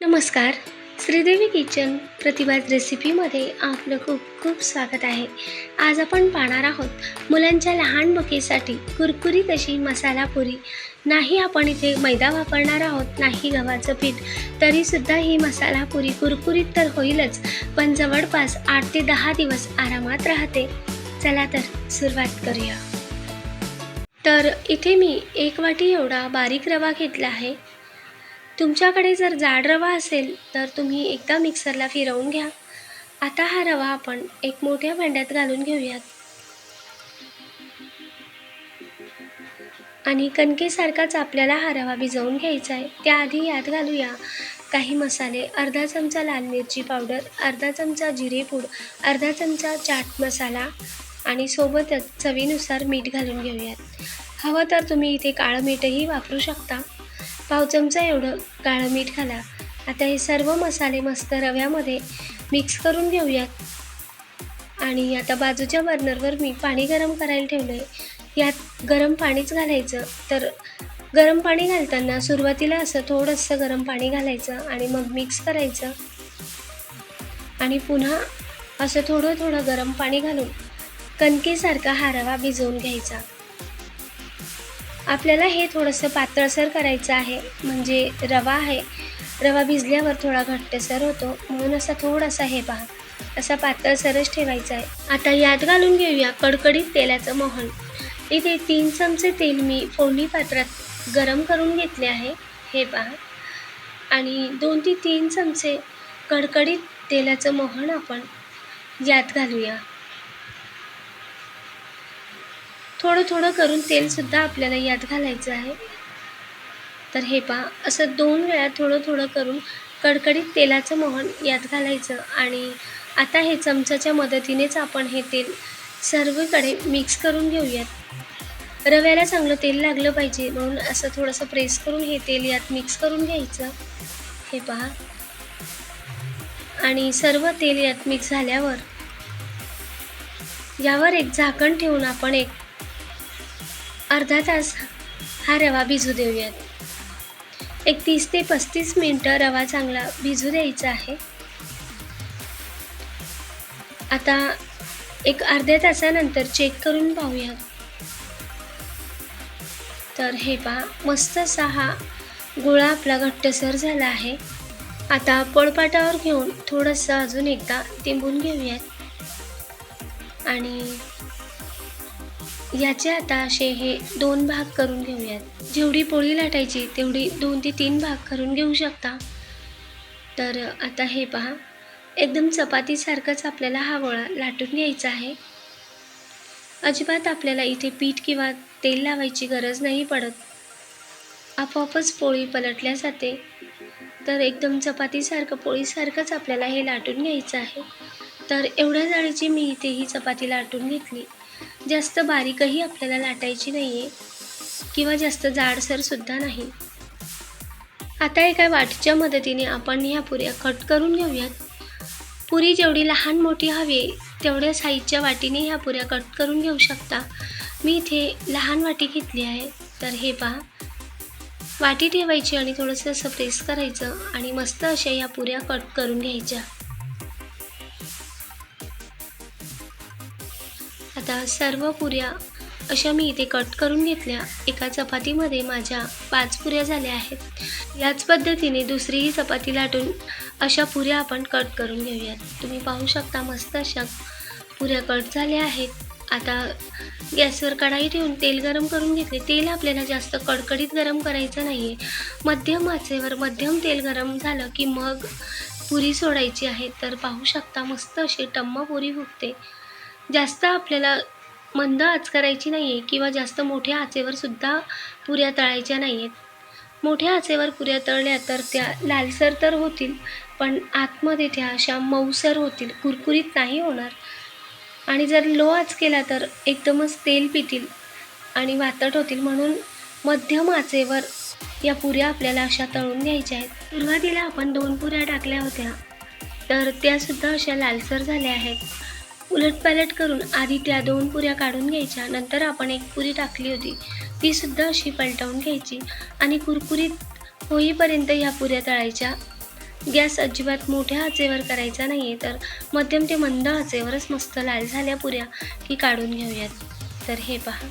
नमस्कार. श्रीदेवी किचन प्रतिभाज रेसिपीमध्ये आपलं खूप खूप स्वागत आहे. आज आपण पाहणार आहोत मुलांच्या लहान बकेसाठी कुरकुरीत अशी मसाला पुरी. नाही आपण इथे मैदा वापरणार आहोत नाही गव्हाचं पीठ. तरीसुद्धा ही मसाला पुरी कुरकुरीत तर होईलच पण जवळपास आठ ते दहा दिवस आरामात राहते. चला तर सुरुवात करूया. तर इथे मी एक वाटी एवढा बारीक रवा घेतला आहे. तुमच्याकडे जर जाड रवा असेल तर तुम्ही एकदा मिक्सरला फिरवून घ्या. आता हा रवा आपण एक मोठ्या भांड्यात घालून घेऊयात. आणि कणकेसारखाच आपल्याला हा रवा भिजवून घ्यायचा आहे. त्याआधी यात घालूया काही मसाले अर्धा चमचा लाल मिरची पावडर अर्धा चमचा जिरे पूड अर्धा चमचा चाट मसाला आणि सोबतच चवीनुसार मीठ घालून घेऊयात. हवं तर तुम्ही इथे काळं मीठही वापरू शकता. पाव चमचा एवढं काळं मीठ घाला. आता हे सर्व मसाले मस्त रव्यामध्ये मिक्स करून घेऊयात. आणि आता बाजूच्या बर्नरवर मी पाणी गरम करायला ठेवलं आहे यात गरम पाणीच घालायचं. तर गरम पाणी घालताना सुरुवातीला असं थोडंसं गरम पाणी घालायचं आणि मग मिक्स करायचं. आणि पुन्हा असं थोडं थोडं गरम पाणी घालून कणकेसारखा हा रवा भिजवून घ्यायचा. आपल्याला हे थोडंसं पातळसर करायचं आहे. म्हणजे रवा आहे. रवा भिजल्यावर थोडा घट्टसर होतो. म्हणून असा थोडासा हे पहा. असा पातळसरच ठेवायचा आहे. आता यात घालून घेऊया कडकडीत तेलाचं मोहन. इथे तीन चमचे तेल मी फोडणी पात्रात गरम करून घेतले आहे. हे पहा. आणि दोन ते तीन चमचे कडकडीत तेलाचं मोहन आपण यात घालूया. थोडं थोडं करून तेलसुद्धा आपल्याला यात घालायचं आहे. तर हे पहा असं दोन वेळा थोडं थोडं करून कडकडीत तेलाचं मोहन यात घालायचं आणि आता हे चमचाच्या मदतीनेच आपण हे तेल सर्वीकडे मिक्स करून घेऊयात. रव्याला चांगलं तेल लागलं पाहिजे म्हणून असं थोडंसं प्रेस करून हे तेल यात मिक्स करून घ्यायचं. हे पहा. आणि सर्व तेल यात मिक्स झाल्यावर यावर एक झाकण ठेवून आपण एक अर्धा तास हा रवा भिजू देऊयात. एक तीस ते पस्तीस मिनटं रवा चांगला भिजू द्यायचा आहे. आता एक अर्ध्या तासानंतर चेक करून पाहूयात. तर हे पहा मस्त असा हा गोळा आपला घट्टसर झाला आहे. आता पोळपाटावर घेऊन थोडंसं अजून एकदा तिंबून घेऊयात. आणि याचे आता असे हे दोन भाग करून घेऊयात. जेवढी पोळी लाटायची तेवढी दोन ते तीन भाग करून घेऊ शकता. तर आता हे पहा. एकदम चपातीसारखंच आपल्याला हा गोळा लाटून घ्यायचा आहे. अजिबात आपल्याला इथे पीठ किंवा तेल लावायची गरज नाही पडत. आपोआपच पोळी पलटल्या जाते. तर एकदम चपातीसारखं पोळीसारखंच आपल्याला हे लाटून घ्यायचं आहे. तर एवढ्या जाळीची मी इथे ही चपाती लाटून घेतली. जास्त बारीकही आपल्याला लाटायची नाही आहे किंवा जास्त जाडसरसुद्धा नाही. आता एका वाटीच्या मदतीने आपण ह्या पुऱ्या कट करून घेऊयात. पुरी जेवढी लहान मोठी हवी तेवढ्या साईजच्या वाटीने ह्या पुऱ्या कट करून घेऊ शकता. मी इथे लहान वाटी घेतली आहे. तर हे पहा. वाटी ठेवायची आणि थोडंसं असं प्रेस करायचं आणि मस्त अशा ह्या पुऱ्या कट करून घ्यायच्या. आता सर्व पुऱ्या अशा मी इथे कट करून घेतल्या. एका चपातीमध्ये माझ्या पाच पुऱ्या झाल्या आहेत. याच पद्धतीने दुसरीही चपाती लाटून अशा पुऱ्या आपण कट करून घेऊयात. तुम्ही पाहू शकता मस्त अशा पुऱ्या कट झाल्या आहेत. आता गॅसवर कढाई ठेवून तेल गरम करून घेतले. तेल आपल्याला जास्त कडकडीत गरम करायचं नाही आहे मध्यम आचेवर मध्यम तेल गरम झालं की मग पुरी सोडायची आहे. तर पाहू शकता मस्त अशी टम्म पुरी फुगते. जास्त आपल्याला मंद आच करायची नाही आहे किंवा जास्त मोठ्या आचेवरसुद्धा पुऱ्या तळायच्या नाही आहेत मोठ्या आचेवर पुऱ्या तळल्या तर त्या लालसर तर होतील पण आतमध्ये त्या अशा मऊसर होतील कुरकुरीत नाही होणार. आणि जर लो आच केला तर एकदमच तेल पितील आणि वातट होतील म्हणून मध्यम आचेवर या पुऱ्या आपल्याला अशा तळून घ्यायच्या आहेत. सुरुवातीला आपण दोन पुऱ्या टाकल्या होत्या तर त्यासुद्धा अशा लालसर झाल्या आहेत. उलटपालट करून आधी त्या दोन पुऱ्या काढून घ्यायच्या नंतर आपण एक पुरी टाकली होती. तीसुद्धा अशी पलटवून घ्यायची आणि कुरकुरीत होईपर्यंत ह्या पुऱ्या तळायच्या. गॅस अजिबात मोठ्या आचेवर करायचा नाही आहे तर मध्यम ते मंद आचेवरच मस्त लाल झाल्या पुऱ्या की काढून घेऊयात. तर हे पहा.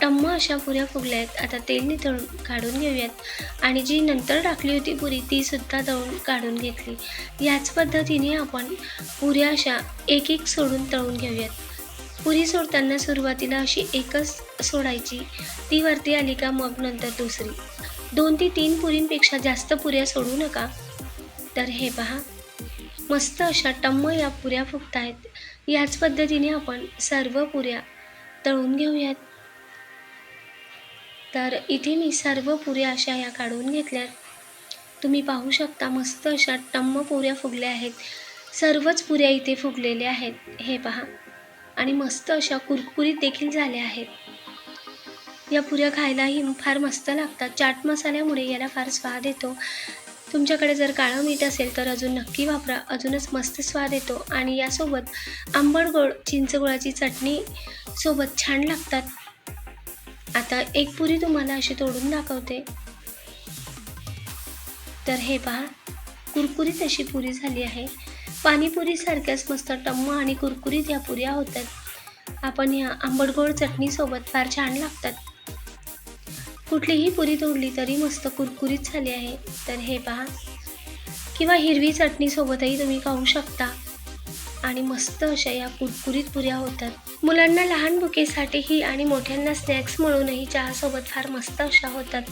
टम्म अशा पुऱ्या फुगल्या आहेत. आता तेल निथळून काढून घेऊयात. आणि जी नंतर टाकली होती पुरी ती सुद्धा तळून काढून घेतली. याच पद्धतीने आपण पुऱ्या अशा एक एक सोडून तळून घेऊयात. पुरी सोडताना सुरुवातीला अशी एकच सोडायची. ती वरती आली का मग नंतर दुसरी. दोन ते तीन पुरींपेक्षा जास्त पुऱ्या सोडू नका. तर हे पहा. मस्त अशा टम्म या पुऱ्या फुगत आहेत याच पद्धतीने आपण सर्व पुऱ्या तळून घेऊयात. तर इथे मी सर्व पुऱ्या अशा या काढून घेतल्यात. तुम्ही पाहू शकता मस्त अशा टम्म पुऱ्या फुगल्या आहेत. सर्वच पुऱ्या इथे फुगलेल्या आहेत. हे पहा. आणि मस्त अशा कुरकुरीत देखील झाल्या आहेत. या पुऱ्या खायलाही फार मस्त लागतात. चाट मसाल्यामुळे याला फार स्वाद येतो. तुमच्याकडे जर काळं मीठ असेल तर अजून नक्की वापरा. अजूनच मस्त स्वाद येतो. आणि यासोबत आंबट गोड चिंचगुळाची चटणी सोबत छान लागतात. आता एक पुरी तुम्हाला अशी तोडून दाखवते. तर हे पहा कुरकुरीत अशी पुरी झाली आहे. पाणीपुरीसारख्याच मस्त टम्म आणि कुरकुरीत या पुऱ्या होतात. आपण या आंबटगोड चटणीसोबत फार छान लागतात. कुठलीही पुरी तोडली तरी मस्त कुरकुरीत झाली आहे. तर हे पहा किंवा हिरवी चटणीसोबतही तुम्ही खाऊ शकता. आणि मस्त अशा या कुरकुरीत पुऱ्या होतात. मुलांना लहान बुकेसाठीही आणि मोठ्यांना स्नॅक्स म्हणूनही चहासोबत फार मस्त अशा होतात.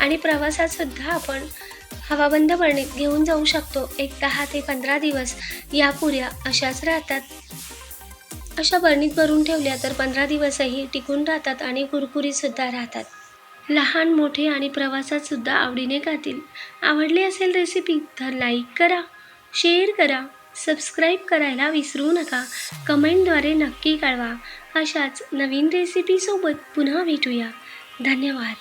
आणि प्रवासातसुद्धा आपण हवाबंद बरणीत घेऊन जाऊ शकतो. एक दहा ते पंधरा दिवस या पुऱ्या अशाच राहतात. अशा बरणीत भरून ठेवल्या तर पंधरा दिवसही टिकून राहतात आणि कुरकुरीतसुद्धा राहतात. लहान मोठे आणि प्रवासातसुद्धा आवडीने खातील. आवडली असेल रेसिपी तर लाईक करा शेअर करा. सबस्क्राईब करायला विसरू नका. कमेंटद्वारे नक्की कळवा. अशाच नवीन रेसिपीसोबत पुन्हा भेटूया. धन्यवाद.